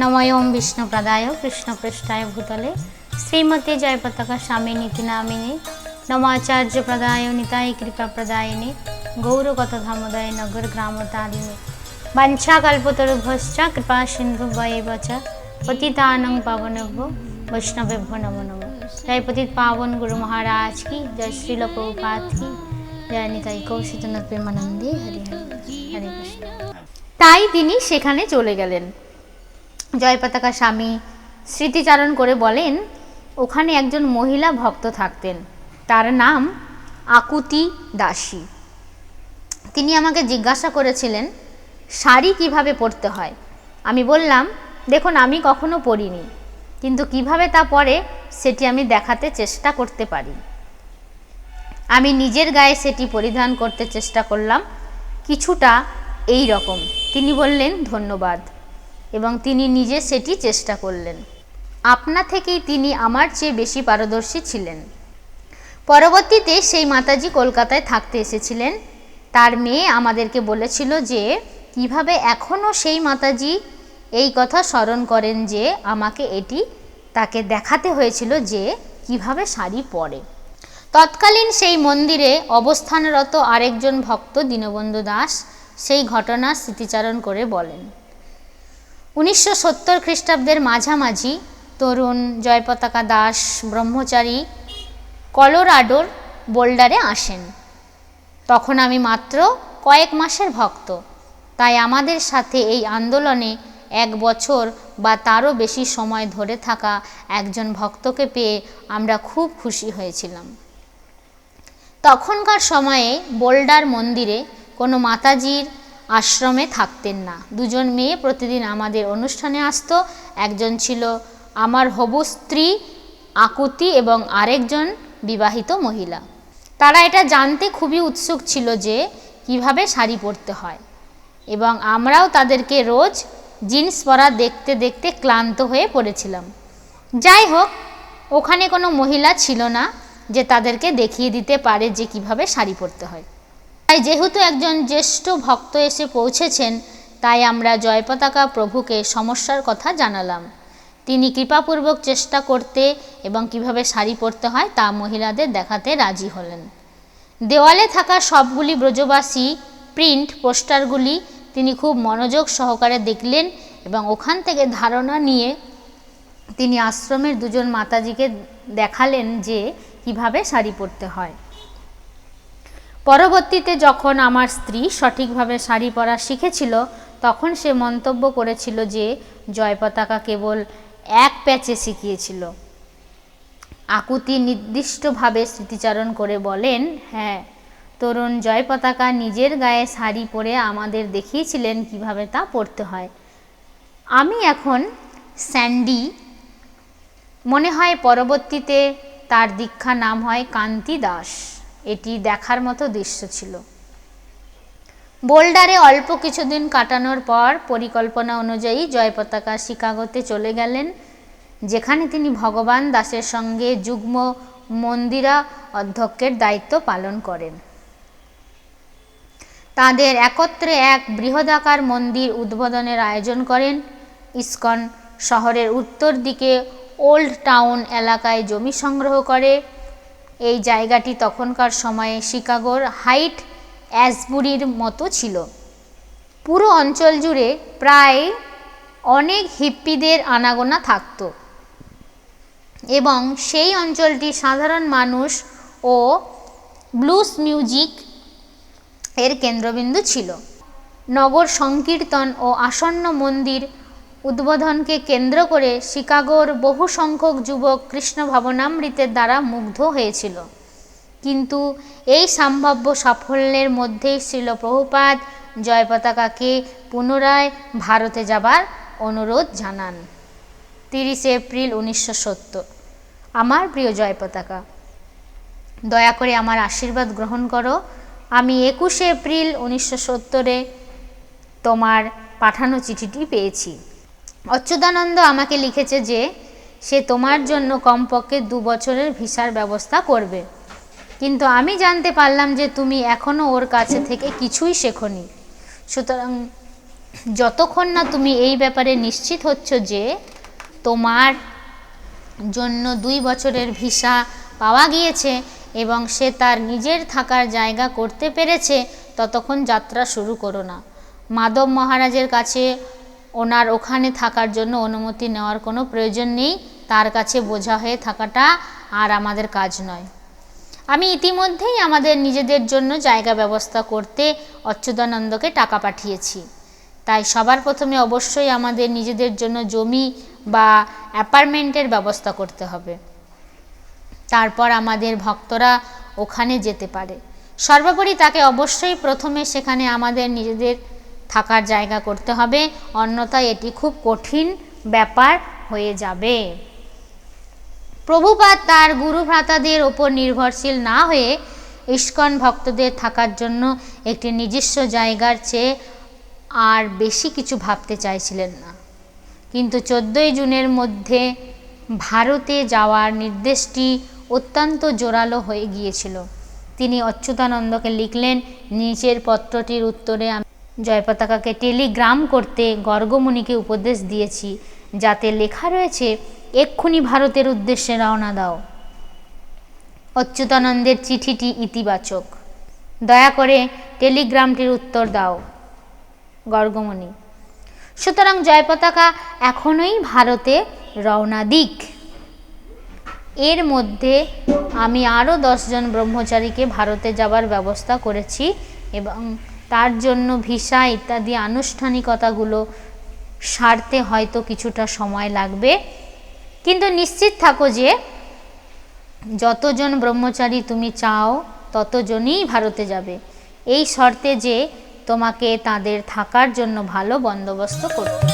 নময়ম বিষ্ণুপ্রদায় কৃষ্ণপৃষ্ঠায় ভূতলে শ্রীমতী জয়পতাকা স্বামী নীতি নামিনী নমাচার্য প্রদায় নিতাই কৃপা প্রদায়িনী গৌরগত ধামোদয় নগর গ্রাম তারিণী বাঞ্ছাকল্পতরুভশ্চ কৃপা সিন্ধু বয়েব চ পতিতানং পাবনভ্য বৈষ্ণবেভ্য নমো নমো জয় পতিত পাবন গুরু মহারাজ কি জয় শ্রীল প্রভুপাত কি জয় নিতাই কৌশিত প্রেমানন্দী হরি হরি হরে কৃষ্ণ তাই তিনি সেখানে চলে গেলেন। জয় পতাকা স্বামী স্মৃতিচারণ করে বলেন, ওখানে একজন মহিলা ভক্ত থাকতেন। তার নাম আকুতি দাসী। তিনি আমাকে জিজ্ঞাসা করেছিলেন, শাড়ি কীভাবে পরতে হয়? আমি বললাম, দেখুন, আমি কখনো পরিনি, কিন্তু কীভাবে তা পরে সেটি আমি দেখাতে চেষ্টা করতে পারি। আমি নিজের গায়ে সেটি পরিধান করতে চেষ্টা করলাম। কিছুটা এই রকম। তিনি বললেন, ধন্যবাদ। এবং তিনি নিজে সেটি চেষ্টা করলেন। আপনা থেকেই তিনি আমার চেয়ে বেশি পারদর্শী ছিলেন। পরবর্তীতে সেই মাতাজি কলকাতায় থাকতে এসেছিলেন। তার মেয়ে আমাদেরকে বলেছিল যে, কীভাবে এখনও সেই মাতাজি এই কথা স্মরণ করেন যে, আমাকে এটি তাকে দেখাতে হয়েছিল যে, কীভাবে শাড়ি পরে? তৎকালীন সেই মন্দিরে অবস্থানরত আরেকজন ভক্ত দীনবন্ধু দাস সেই ঘটনার স্মৃতিচারণ করে বলেন। উনিশশো সত্তর খ্রিস্টাব্দের মাঝামাঝি তরুণ জয়পতাকা দাস ব্রহ্মচারী কলোরাডোর বোল্ডারে আসেন। তখন আমি মাত্র কয়েক মাসের ভক্ত। তাই আমাদের সাথে এই আন্দোলনে এক বছর বা তারও বেশি সময় ধরে থাকা একজন ভক্তকে পেয়ে আমরা খুব খুশি হয়েছিলাম। তখনকার সময়ে বোল্ডার মন্দিরে কোনো মাতাজির আশ্রমে থাকতেন না। দুজন মেয়ে প্রতিদিন আমাদের অনুষ্ঠানে আসতো। একজন ছিল আমার হবু স্ত্রী, আকুতি এবং আরেকজন বিবাহিত মহিলা। তারা এটা জানতে খুবই উৎসুক ছিল যে কীভাবে শাড়ি পরতে হয় এবং আমরাও তাদেরকে রোজ জিন্স পরা দেখতে দেখতে ক্লান্ত হয়ে পড়েছিলাম। যাই হোক, ওখানে কোনো মহিলা ছিল না যে তাদেরকে দেখিয়ে দিতে পারে যে কীভাবে শাড়ি পরতে হয়। তাই যেহেতু একজন জ্যেষ্ঠ ভক্ত এসে পৌঁছেছেন, তাই আমরা জয়পতাকা প্রভুকে সমস্যার কথা জানালাম। তিনি কৃপাপূর্বক চেষ্টা করতে এবং কীভাবে শাড়ি পরতে হয় তা মহিলাদের দেখাতে রাজি হলেন। দেওয়ালে থাকা সবগুলি ব্রজবাসী, প্রিন্ট, পোস্টারগুলি তিনি খুব মনোযোগ সহকারে দেখলেন এবং ওখান থেকে ধারণা নিয়ে তিনি আশ্রমের দুজন মাতাজিকে দেখালেন যে কীভাবে শাড়ি পরতে হয়। পরবর্তীতে যখন আমার স্ত্রী সঠিকভাবে শাড়ি পরা শিখেছিল, তখন সে মন্তব্য করেছিল যে, জয় পতাকা কেবল এক প্যাচে শিখিয়েছিল। আকুতি নির্দিষ্টভাবে স্মৃতিচারণ করে বলেন হ্যাঁ তরুণ জয় পতাকা নিজের গায়ে শাড়ি পরে আমাদের দেখিয়েছিলেন কীভাবে তা পরতে হয়। আমি এখন স্যান্ডি, মনে হয় পরবর্তীতে তার দীক্ষা নাম হয় কান্তি দাস। এটি দেখার মতো দৃশ্য ছিল। বোল্ডারে অল্প কিছুদিন কাটানোর পর পরিকল্পনা অনুযায়ী জয় পতাকা শিকাগোতে চলে গেলেন, যেখানে তিনি ভগবান দাসের সঙ্গে যুগ্ম মন্দিরা অধ্যক্ষের দায়িত্ব পালন করেন। তাদের একত্রে এক বৃহদাকার মন্দির উদ্বোধনের আয়োজন করেন। ইস্কন শহরের উত্তর দিকে ওল্ড টাউন এলাকায় জমি সংগ্রহ করে। এই জায়গাটি তখনকার সময়ে শিকাগোর হাইট অ্যাসবুরির মতো ছিল। পুরো অঞ্চল জুড়ে প্রায় অনেক হিপ্পিদের আনাগোনা থাকত। এবং সেই অঞ্চলটি সাধারণ মানুষ ও ব্লুস মিউজিক এর কেন্দ্রবিন্দু ছিল। নগর সংকীর্তন ও আসন্ন মন্দির উদ্বোধনকে কেন্দ্র করে শিকাগোর বহু সংখ্যক যুবক কৃষ্ণ ভাবনামৃতের দ্বারা মুগ্ধ হয়েছিল। কিন্তু এই সম্ভাব্য সাফল্যের মধ্যেই ছিল প্রভুপাদ জয় পতাকাকে পুনরায় ভারতে যাবার অনুরোধ জানান। তিরিশে এপ্রিল উনিশশো সত্তর। আমার প্রিয় জয় পতাকা, দয়া করে আমার আশীর্বাদ গ্রহণ করো। আমি একুশে এপ্রিল উনিশশো সত্তরে তোমার পাঠানো চিঠিটি পেয়েছি। অচ্যুতানন্দ আমাকে লিখেছে যে, সে তোমার জন্য কমপক্ষে দু বছরের ভিসার ব্যবস্থা করবে। কিন্তু আমি জানতে পারলাম যে তুমি এখনও ওর কাছে থেকে কিছুই শেখনি। সুতরাং যতক্ষণ না তুমি এই ব্যাপারে নিশ্চিত হচ্ছ যে তোমার জন্য দুই বছরের ভিসা পাওয়া গিয়েছে এবং সে তার নিজের থাকার জায়গা করতে পেরেছে, ততক্ষণ যাত্রা শুরু করো না। মাধব মহারাজের কাছে ওনার ওখানে থাকার জন্য অনুমতি নেওয়ার কোনো প্রয়োজন নেই। তার কাছে বোঝা হয়ে থাকাটা আর আমাদের কাজ নয়। আমি ইতিমধ্যেই আমাদের নিজেদের জন্য জায়গা ব্যবস্থা করতে অচ্যুতানন্দকে টাকা পাঠিয়েছি। তাই সবার প্রথমে অবশ্যই আমাদের নিজেদের জন্য জমি বা অ্যাপার্টমেন্টের ব্যবস্থা করতে হবে। তারপর আমাদের ভক্তরা ওখানে যেতে পারে। সর্বোপরি তাকে অবশ্যই প্রথমে সেখানে আমাদের নিজেদের থাকার জায়গা করতে হবে, অন্যথায় এটি খুব কঠিন ব্যাপার হয়ে যাবে। প্রভুপাদ তার গুরু ভ্রাতাদের ওপর নির্ভরশীল না হয়ে ইস্কন ভক্তদের থাকার জন্য একটি নিজস্ব জায়গার চেয়ে আর বেশি কিছু ভাবতে চাইছিলেন না। কিন্তু চোদ্দোই জুনের মধ্যে ভারতে যাওয়ার নির্দেশটি অত্যন্ত জোরালো হয়ে গিয়েছিল। তিনি অচ্যুতানন্দকে লিখলেন, নিচের পত্রটির উত্তরে জয়পতাকাকে টেলিগ্রাম করতে গর্গমণিকে উপদেশ দিয়েছি, যাতে লেখা রয়েছে, এক্ষুনি ভারতের উদ্দেশ্যে রওনা দাও। অচ্যুতানন্দের চিঠিটি ইতিবাচক। দয়া করে টেলিগ্রামটির উত্তর দাও। গর্গমণি। সুতরাং জয়পতাকা এখনোই ভারতে রওনা দিক। এর মধ্যে আমি আরও দশজন ব্রহ্মচারীকে ভারতে যাবার ব্যবস্থা করেছি এবং তার জন্য ভিসা ইত্যাদি আনুষ্ঠানিকতাগুলো সারতে হয়তো কিছুটা সময় লাগবে। কিন্তু নিশ্চিত থাকো যে, যতজন ব্রহ্মচারী তুমি চাও, ততজনই ভারতে যাবে। এই শর্তে যে তোমাকে তাদের থাকার জন্য ভালো বন্দোবস্ত করতে